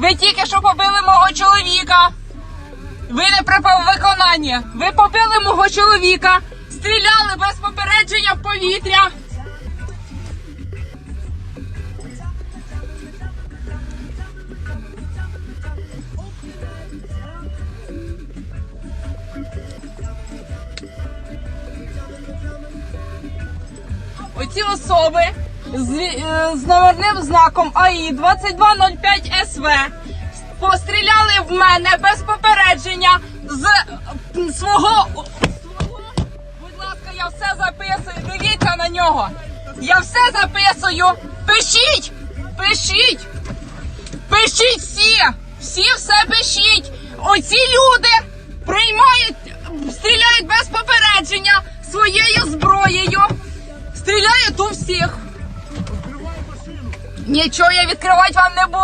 Ви тільки що побили мого чоловіка. Ви не при виконанні. Ви побили мого чоловіка, стріляли без попередження в повітря. Оці особи з, е, з номерним знаком АІ 2205 СВ постріляли в мене без попередження з свого- Будь ласка, я все записую. Дивіться на нього. Я все записую. Пишіть! Пишіть! Пишіть всі! Всі все пишіть! Оці люди приймають, стріляють без попередження своєю зброєю. Стріляють у всіх. Нічого я відкривати вам не буду.